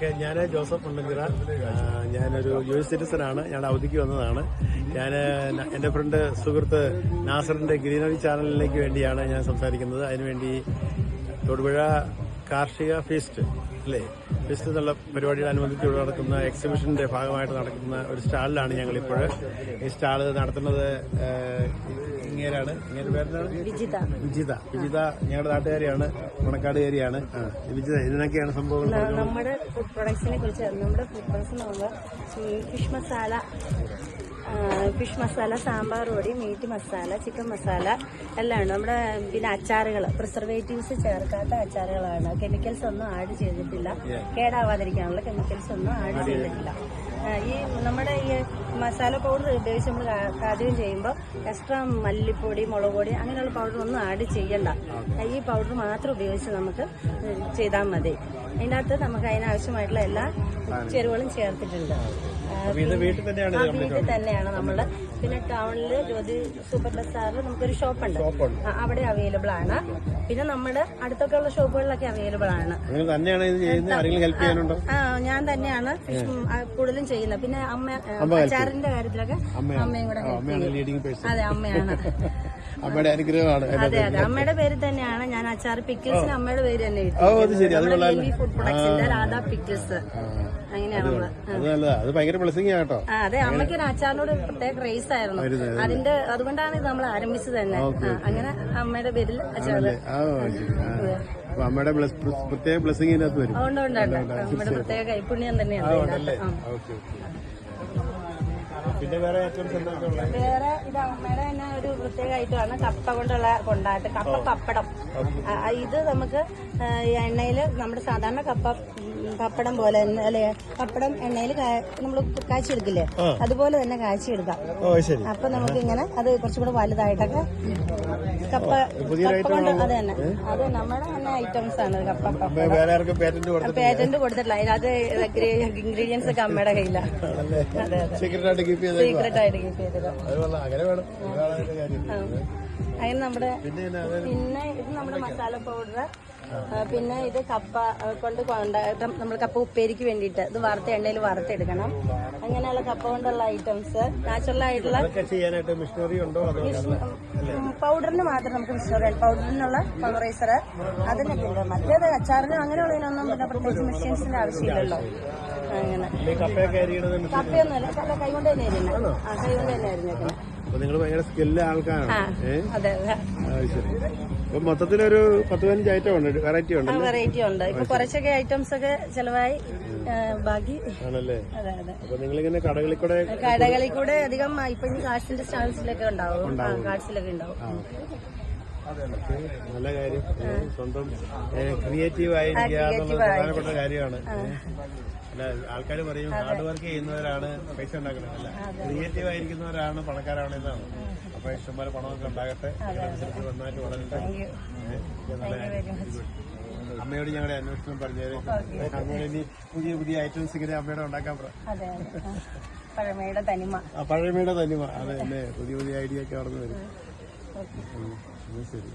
Okay ഞാൻ Joseph ഉണ്ടെങ്കിറ ഞാനൊരു U S citizen ആണ് ഞാൻ അവധിക്ക് വന്നതാണ്. ഞാൻ എന്റെ ഫ്രണ്ട് സുഹൃത്ത് നാസറിന്റെ ഗ്രീനറി ചാനലിലേക്ക് വേണ്ടിയാണ് ഞാൻ സംസാരിക്കുന്നത്. അതിനുവേണ്ടി തൊടുപുഴ കാർഷിക ഫീസ്റ്റ് അല്ലേ? ഫീസ്റ്റ് എന്നുള്ള പരിപാടിയുടെ അനുബന്ധിച്ച് ഇവിടെ നടക്കുന്ന എക്സിബിഷന്റെ ഭാഗമായിട്ട് നടക്കുന്ന ഒരു സ്റ്റാളിലാണ് ഞങ്ങൾ ഇപ്പോൾ ഈ സ്റ്റാൾ നടത്തുന്നത് ഇങ്ങേരാണ്. ഇങ്ങേരുടെ പേരെന്താണ്? വിജിത. വിജിത. വിജിത ഞങ്ങളുടെ നാട്ടുകാരിയാണ് മണക്കാടുകാരിയാണ് വിജിത ഇതിനൊക്കെയാണ് സംഭവങ്ങൾ നമ്മുടെ ഫുഡ് പ്രൊഡക്ട്സിനെ കുറിച്ച് നമ്മുടെ food products fish masala fish masala sambar പൊടി മീറ്റ് മസാല ചിക്കൻ മസാല എല്ലാം ഉണ്ട്. നമ്മുടെ പിന്നെ അച്ചാറുകൾ പ്രിസർവേറ്റീവ്സ് ചേർക്കാത്ത അച്ചാറുകളാണ്. കെമിക്കൽസ് ഒന്നും ആഡ് ചെയ്തിട്ടില്ല. കേടാവാതിരിക്കാനുള്ള കെമിക്കൽസ് ഒന്നും ആഡ് ചെയ്തിട്ടില്ല. ഈ നമ്മുടെ ഈ മസാല പൗഡർ ഉപയോഗിച്ച് നമ്മൾ കാര്യം പാചകം ചെയ്യുമ്പോൾ എക്സ്ട്രാ മല്ലിപ്പൊടി മുളക് പൊടി അങ്ങനെയുള്ള പൗഡർ ഒന്നും ആഡ് ചെയ്യണ്ട. ഈ പൗഡർ മാത്രം ഉപയോഗിച്ച് നമുക്ക് ചെയ്താൽ മതി. അതിനകത്ത് നമുക്ക് അതിനാവശ്യമായിട്ടുള്ള എല്ലാ ചേരുവകളും ചേർത്തിട്ടുണ്ട്. ആ, വീട്ടിൽ തന്നെയാണ് ആ നമ്മൾ പിന്നെ ടൗണിൽ ജ്യോതി സൂപ്പർ ബസാറിൽ നമുക്കൊരു ഷോപ്പുണ്ട്. ആ, അവിടെ അവൈലബിൾ ആണ്. പിന്നെ നമ്മുടെ അടുത്തൊക്കെ ഉള്ള ഷോപ്പുകളിലൊക്കെ അവൈലബിൾ ആണ്. ഞാൻ തന്നെയാണ് ഫിഷ് കൂടുതലും ചെയ്യുന്നത്. പിന്നെ അമ്മ അച്ചാറിന്റെ കാര്യത്തിലൊക്കെ അമ്മയും കൂടെ അതെ അമ്മയാണ്. അമ്മയുടെ അനുഗ്രഹമാണ്. അതെ അതെ. അമ്മയുടെ പേര് തന്നെയാണ് ഞാൻ അച്ചാർ പിക്കിൾസിന് അമ്മയുടെ പേര് തന്നെ ഫുഡ് പ്രൊഡക്ട്സിന്റെ രാധാ പിക്കിൾസ് അങ്ങനെയാണ് അത് അമ്മയ്ക്ക് ഒരു അച്ചാറിനോട് പ്രത്യേക ക്രേസ് ആയിരുന്നു. അതിന്റെ അതുകൊണ്ടാണ് ഇത് നമ്മൾ ആരംഭിച്ചത് തന്നെ. അങ്ങനെ അമ്മയുടെ പേരിൽ അച്ചാർ. അപ്പൊ അമ്മയുടെ പ്രത്യേക ബ്ലസ്സിംഗ് ഇതിനകത്ത് വരും. അതുകൊണ്ട് ഉണ്ട് അമ്മയുടെ പ്രത്യേക കൈപുണ്യം തന്നെയാണ്. പിന്നെ വേറെ വേറെ ഇത് അമ്മയുടെ തന്നെ ഒരു പ്രത്യേക ഐറ്റമാണ് കപ്പ കൊണ്ടുള്ള കൊണ്ടാട്ട്. കപ്പ പപ്പടം. ഇത് നമുക്ക് എണ്ണയിൽ നമ്മുടെ സാധാരണ കപ്പ പപ്പടം പോലെ തന്നെ അല്ലെ? പപ്പടം എണ്ണയിൽ നമ്മൾ കാച്ചിയെടുക്കില്ലേ? അതുപോലെ തന്നെ ശരി. അപ്പൊ നമുക്ക് ഇങ്ങനെ അത് കുറച്ചും കൂടെ വലുതായിട്ടൊക്കെ കപ്പ കപ്പ കൊണ്ട് അത് തന്നെ. അത് നമ്മുടെ തന്നെ ഐറ്റംസ് ആണ് കപ്പ വേറെ ആർക്കും പേറ്റന്റ് പേറ്റന്റ് കൊടുത്തിട്ടില്ല. അതിനകത്ത് ഇൻഗ്രീഡിയൻസ് ഒക്കെ അമ്മയുടെ കയ്യിലാണ് സീക്രട്ട് ആയിട്ട് കീപ്പ് ചെയ്ത് സീക്രട്ട് ആയിട്ട് കീപ്പ് ചെയ്തത് അത് കൊള്ളാം. അങ്ങനെ വേണം. അതിന് നമ്മുടെ പിന്നെ ഇത് നമ്മുടെ മസാല പൗഡർ പിന്നെ ഇത് കപ്പ കൊണ്ട് നമ്മൾ കപ്പ ഉപ്പേരിക്ക് വേണ്ടിയിട്ട് ഇത് വറുത്ത എണ്ണയിൽ വറുത്തെടുക്കണം. അങ്ങനെയുള്ള കപ്പ കൊണ്ടുള്ള ഐറ്റംസ് നാച്ചുറൽ ആയിട്ടുള്ള പൗഡറിന് മാത്രം നമുക്ക് മിഷ്ണറി പൗഡറിനുള്ള പൗഡറൈസർ അതിനൊക്കെ ഉണ്ട്. മറ്റേത് അച്ചാറിനും അങ്ങനെയുള്ളതിനൊന്നും പിന്നെ പ്രത്യേകിച്ച് മെഷീൻസിന്റെ ആവശ്യമില്ലല്ലോ. അങ്ങനെ. കപ്പയൊന്നുമല്ല കപ്പ കൈകൊണ്ട് തന്നെ ആയിരുന്നു ആ കൈകൊണ്ട് തന്നെ അരിഞ്ഞേക്കുന്നത് അപ്പൊ നിങ്ങൾ ഭയങ്കര സ്കില്ല ആൾക്കാരാണ്. അപ്പൊ മൊത്തത്തിലൊരു പത്ത് പതിനഞ്ച് ഐറ്റം ഉണ്ട്. വെറൈറ്റി ഉണ്ട് വെറൈറ്റി ഉണ്ട്. ഇപ്പൊ കുറച്ചൊക്കെ ഐറ്റംസ് ഒക്കെ ചെലവായി ബാക്കി. ആണല്ലേ? അപ്പൊ നിങ്ങളിങ്ങനെ കടകളിൽ കൂടെ കടകളിൽ കൂടെ അധികം ഇപ്പൊ കാർഡ്സിന്റെ സ്റ്റാൾസിലൊക്കെ ഉണ്ടാവും. കാർഡ്സിലൊക്കെ ഉണ്ടാവും. നല്ല കാര്യം. സ്വന്തം ക്രിയേറ്റീവ് ആയിരിക്കുക പ്രധാനപ്പെട്ട കാര്യമാണ്. അല്ല ആൾക്കാർ പറയും ഹാർഡ് വർക്ക് ചെയ്യുന്നവരാണ് പൈസ ഉണ്ടാക്കുന്നത്. അല്ല ക്രിയേറ്റീവ് ആയിരിക്കുന്നവരാണ് പണക്കാരാണ് എന്നാണ്. അപ്പൊ ഇഷ്ടംപോലെ പണമൊക്കെ ഉണ്ടാകട്ടെ. അതിനനുസരിച്ച് നന്നായിട്ട് വളരട്ടെ. അമ്മയോട് ഞങ്ങളുടെ അന്വേഷണം പറഞ്ഞത് അങ്ങനെ ഇനി പുതിയ പുതിയ ഐറ്റംസ് ഇങ്ങനെ അമ്മയോട് ഉണ്ടാക്കാൻ. പഴമയുടെ തനിമ. പഴമയുടെ തനിമ. അതെ അല്ലേ? പുതിയ പുതിയ ഐഡിയ ഒക്കെ അവിടെ നിന്ന് വരും ശരി.